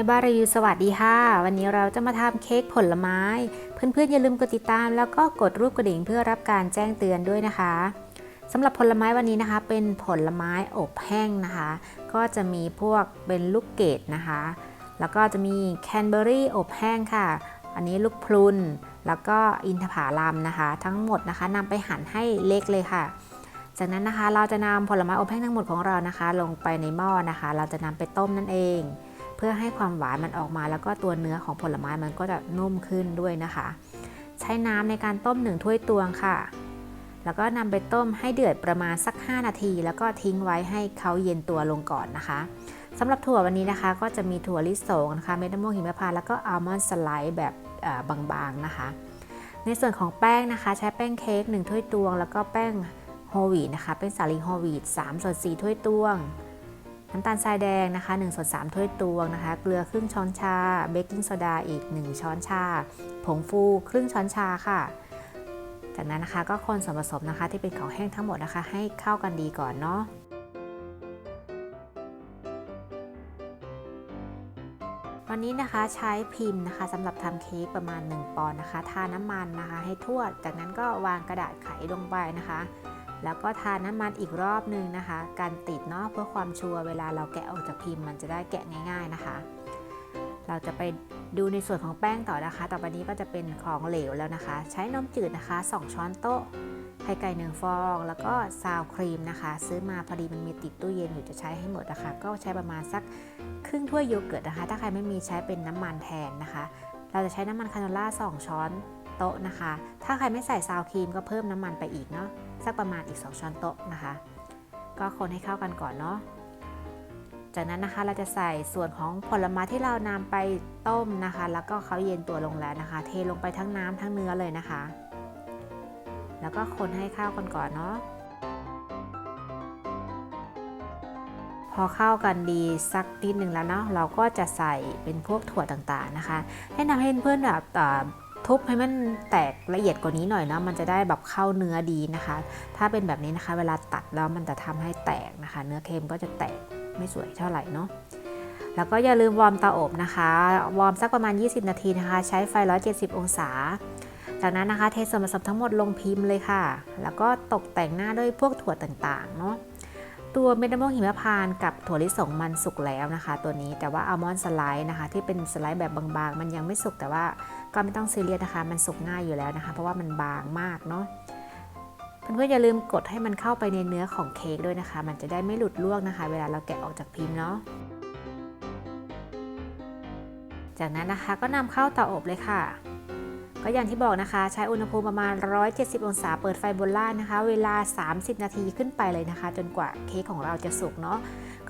ม่บ้านรีวิวสวัสดีค่ะ วันนี้เราจะมาทำเค้กผลไม้ เพื่อนๆอย่าลืมกดติดตาม แล้วก็กดรูปกระดิ่งเพื่อรับการแจ้งเตือนด้วยนะคะสำหรับผลไม้วันนี้นะคะ เป็นผลไม้อบแห้งนะคะ ก็จะมีพวกเป็นลูกเกดนะคะ แล้วก็จะมีแคนเบอรี่อบแห้งค่ะ อันนี้ลูกพลุน แล้วก็อินทผลัมนะคะ ทั้งหมดนะคะนำไปหั่นให้เล็กเลยค่ะจากนั้นนะคะเราจะนำผลไม้อบแห้งทั้งหมดของเรานะคะ ลงไปในหม้อนะคะ เราจะนำไปต้มนั่นเอง เพื่อให้ความหวานมันออกมา แล้วก็ตัวเนื้อของผลไม้มันก็จะนุ่มขึ้นด้วยนะคะ ใช้น้ำในการต้ม 1 ถ้วยตวงค่ะ แล้วก็นำไปต้มให้เดือดประมาณสัก 5 นาที แล้วก็ทิ้งไว้ให้เขาเย็นตัวลงก่อนนะคะสำหรับถั่ววันนี้นะคะ ก็จะมีถั่วลิสงนะคะเม็ดมะม่วงหิมพานต์แล้วก็อัลมอนด์สไลด์แบบบางๆนะคะ ในส่วนของแป้งนะคะ ใช้แป้งเค้ก1ถ้วยตวง แล้วก็แป้งโฮวีตนะคะ เป็นสาลีโฮวีต3ส่วน4ถ้วยตวง น้ำตาลทรายแดงนะคะ1ส่วน3ถ้วยตวงนะคะ เกลือครึ่งช้อนชา เบกกิ้งโซดาอีก 1 ช้อนชา ผงฟูครึ่งช้อนชาค่ะ จากนั้นนะคะก็คนส่วนผสมนะคะที่เป็นของแห้งทั้งหมดนะคะ ให้เข้ากันดีก่อนเนาะวันนี้นะคะใช้พิมพ์นะคะสำหรับทำเค้กประมาณ 1 ปอนด์นะคะ ทาน้ำมันนะคะ ให้ทั่ว จากนั้นก็วางกระดาษไขลงไปนะคะ แล้วก็ทาน้ำมันอีกรอบหนึ่งนะคะ การติดเนาะเพื่อความชัวร์เวลาเราแกะออกจากพิมพ์มันจะได้แกะง่าย ๆนะคะ เราจะไปดูในส่วนของแป้งต่อนะคะ ต่อไปนี้ก็จะเป็นของเหลวแล้วนะคะ ใช้นมจืดนะคะ 2 ช้อนโต๊ะ ไข่ไก่หนึ่งฟอง แล้วก็ซาวครีมนะคะ ซื้อมาพอดีมันมีติดตู้เย็นอยู่จะใช้ให้หมดนะคะ ก็ใช้ประมาณสักครึ่งถ้วยโยเกิร์ตนะคะ ถ้าใครไม่มีใช้เป็นน้ำมันแทนนะคะ เราจะใช้น้ำมันคาโนล่า2 ช้อน โต๊ะนะคะ ถ้าใครไม่ใส่ซาวครีมก็เพิ่มน้ำมันไปอีกเนาะสักประมาณอีก 2 ช้อนโต๊ะนะคะ ก็คนให้เข้ากันก่อนเนาะจากนั้นนะคะเราจะใส่ส่วนของผลไม้ที่เรานำไปต้มนะคะ แล้วก็เขาเย็นตัวลงแล้วนะคะ เทลงไปทั้งน้ำทั้งเนื้อเลยนะคะ แล้วก็คนให้เข้ากันก่อนเนาะพอเข้ากันดีสักนิดหนึ่งแล้วเนาะเราก็จะใส่เป็นพวกถั่วต่างๆนะคะ ให้นำให้เพื่อนแบบ ทุบให้มันแตกละเอียดกว่านี้หน่อยนะมันจะได้แบบเข้าเนื้อดีนะคะ ถ้าเป็นแบบนี้นะคะเวลาตัดแล้วมันจะทำให้แตกนะคะ เนื้อเค็มก็จะแตกไม่สวยเท่าไหร่เนาะแล้วก็อย่าลืมวอร์มเตาอบนะคะ วอร์มสักประมาณ 20 นาทีนะคะ ใช้ไฟ 170 องศา จากนั้นนะคะเทส่วนผสมทั้งหมดลงพิมพ์เลยค่ะ แล้วก็ตกแต่งหน้าด้วยพวกถั่วต่างๆ เนาะ ตัวเม็ดมะม่วงหิมพานต์กับถั่วลิสงมันสุกแล้วนะคะ ตัวนี้แต่ว่าอัลมอนด์สไลด์นะคะ ที่เป็นสไลด์แบบบางๆ มันยังไม่สุกแต่ว่าก็ไม่ต้องซีเรียสนะคะ มันสุกง่ายอยู่แล้วนะคะ เพราะว่ามันบางมากเนาะเพื่อนๆอย่าลืมกดให้มันเข้าไปในเนื้อของเค้กด้วยนะคะ มันจะได้ไม่หลุดลวกนะคะ เวลาเราแกะออกจากพิมพ์เนาะจากนั้นนะคะก็นำเข้าเตาอบเลยค่ะ ก็อย่างที่บอกนะคะ ใช้อุณหภูมิประมาณ 170 องศาเปิดไฟบนล่างนะคะ เวลา 30 นาทีขึ้นไปเลยนะคะ จนกว่าเค้กของเราจะสุกเนาะ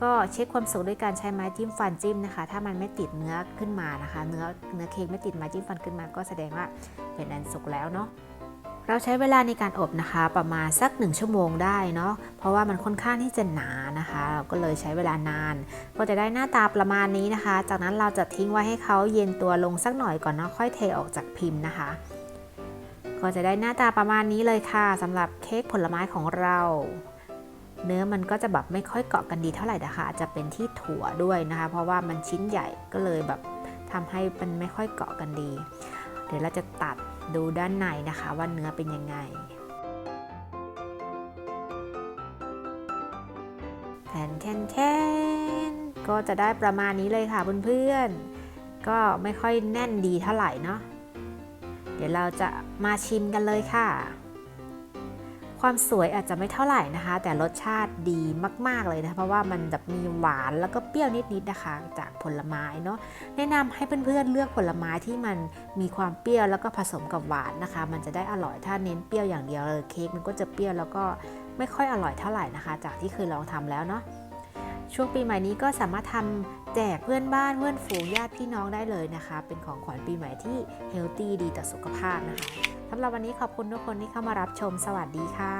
ก็เช็คความสุกด้วยการใช้ไม้จิ้มฟันจิ้มนะคะ ถ้ามันไม่ติดเนื้อขึ้นมานะคะ เนื้อเนื้อเค้กไม่ติดไม้จิ้มฟันขึ้นมาก็แสดงว่าเป็นอันสุกแล้วเนาะ เราใช้เวลาในการอบนะคะประมาณสัก 1 ชั่วโมงได้เนาะเพราะว่ามันค่อนข้างที่จะหนานะคะ เราก็เลยใช้เวลานาน ก็จะได้หน้าตาประมาณนี้นะคะ จากนั้นเราจะทิ้งไว้ให้เขาเย็นตัวลงสักหน่อยก่อนเนาะค่อยเทออกจากพิมพ์นะคะ ก็จะได้หน้าตาประมาณนี้เลยค่ะสำหรับเค้กผลไม้ของเราเนื้อมันก็จะแบบไม่ค่อยเกาะกันดีเท่าไหร่นะคะอาจจะเป็นที่ถั่วด้วยนะคะ เพราะว่ามันชิ้นใหญ่ก็เลยแบบทำให้มันไม่ค่อยเกาะกันดี เดี๋ยวเราจะตัด ดูด้านในนะคะว่าเนื้อเป็นยังไงแทนแทนแทนก็จะได้ประมาณนี้เลยค่ะเพื่อนๆ ก็ไม่ค่อยแน่นดีเท่าไหร่เนาะเดี๋ยวเราจะมาชิมกันเลยค่ะ ความสวยอาจจะไม่เท่าไหร่นะคะ แต่รสชาติดีมาก ๆ เลยนะเพราะว่ามันแบบมีหวานแล้วก็เปรี้ยวนิดๆนะคะ จากผลไม้เนาะแนะนำให้เพื่อนๆเลือกผลไม้ที่มันมีความเปรี้ยวแล้วก็ผสมกับหวานนะคะ มันจะได้อร่อยถ้าเน้นเปรี้ยวอย่างเดียวเลยเค้กมันก็จะเปรี้ยวแล้วก็ไม่ค่อยอร่อยเท่าไหร่นะคะ จากที่เคยลองทำแล้วเนาะช่วงปีใหม่นี้ก็สามารถทำแจกเพื่อนบ้านเพื่อนฝูงญาติพี่น้องได้เลยนะคะ เป็นของขวัญปีใหม่ที่เฮลตี้ดีต่อสุขภาพนะคะ สำหรับวันนี้ขอบคุณทุกคนที่เข้ามารับชม สวัสดีค่ะ